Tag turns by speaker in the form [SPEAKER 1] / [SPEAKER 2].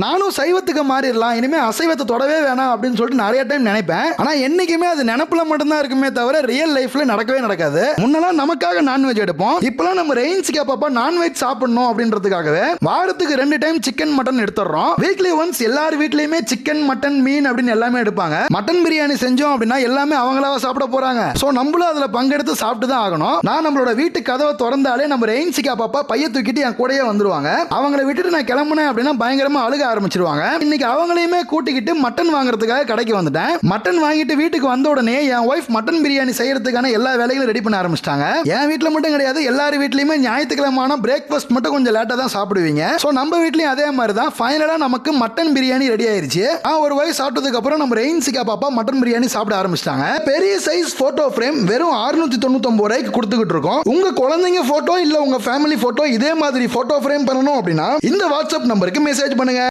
[SPEAKER 1] நானும் சைவத்துக்கு மாறிடலாம். இனிமேல் அசைவத்தை தொடவே வேணாம் அப்படின்னு சொல்லிட்டு நிறைய டைம் நினைப்பேன். ஆனால் என்றைக்குமே அது நினப்பில் மட்டும்தான் இருக்குமே தவிர ரியல் லைஃப்ல நடக்கவே நடக்காது. முன்னெல்லாம் நமக்காக நான்வெஜ் எடுப்போம். இப்போலாம் நம்ம ரெயின்ஸ்க்கு அப்பப்போ நான்வெஜ் சாப்பிடணும் அப்படின்றதுக்காகவே வாரத்துக்கு ரெண்டு டைம் சிக்கன் மட்டன் எடுத்துடுறோம். வீக்லி ஒன்ஸ் எல்லார் வீட்லையுமே சிக்கன் மட்டன் மீன் அப்படின்னு எல்லாமே எடுப்பாங்க. மட்டன் பிரியாணி செஞ்சோம் அப்படின்னா எல்லாமே அவங்களாவ சாப்பிட போகிறாங்க ஸோ நம்மளும் அதில் பங்கெடுத்து சாப்பிட்டு தான் ஆகணும். நான் நம்மளோட வீட்டு கதவை திறந்தாலே நம்ம ரெயின்ஸுக்கு அப்பப்போ பைய தூக்கிட்டு என் கூடயே வந்துருவாங்க. அவங்கள விட்டுட்டு நான் கிளம்புனேன் அப்படின்னா பயங்கரமாக அழுக ஆரம்பிச்சிருவாங்க. இன்னைக்கு அவங்களையுமே கூட்டிக்கிட்டு மட்டன் வாங்குறதுக்காக கடைக்கு வந்துட்டேன். மட்டன் வாங்கிட்டு வீட்டுக்கு வந்த உடனே என் ஒய்ஃப் மட்டன் பிரியாணி செய்யறதுக்கான எல்லா வேலைகளும் ரெடி பண்ண ஆரம்பிச்சிட்டாங்க. என் வீட்டில் மட்டும் கிடையாது எல்லார் வீட்லயுமே ஞாயிற்றுக்கிழமான பிரேக்ஃபாஸ்ட் மட்டும் கொஞ்சம் லேட்டா தான் சாப்பிடுவீங்க. சோ நம்ம வீட்லயும் அதே மாதிரி தான் ஃபைனலா நமக்கு மட்டன் பிரியாணி ரெடி ஆயிருச்சு. ஒரு வயசு சாப்பிட்டதுக்கு அப்புறம் நம்ம ரெயின்சிகா பாப்பா மட்டன் பிரியாணி சாப்பிட ஆரம்பிச்சிட்டாங்க. பெரிய சைஸ் போட்டோ ஃப்ரேம் வெறும் 699 தொண்ணூத்தொன்பது ரூபாய்க்கு கொடுத்துக்கிட்டு இருக்கோம். உங்க குழந்தைங்க போட்டோ இல்ல உங்க ஃபேமிலி போட்டோ இதே மாதிரி போட்டோ ஃப்ரேம் பண்ணணும் அப்படின்னா இந்த வாட்ஸ்அப் நம்பருக்கு மெசேஜ் பண்ணுங்க.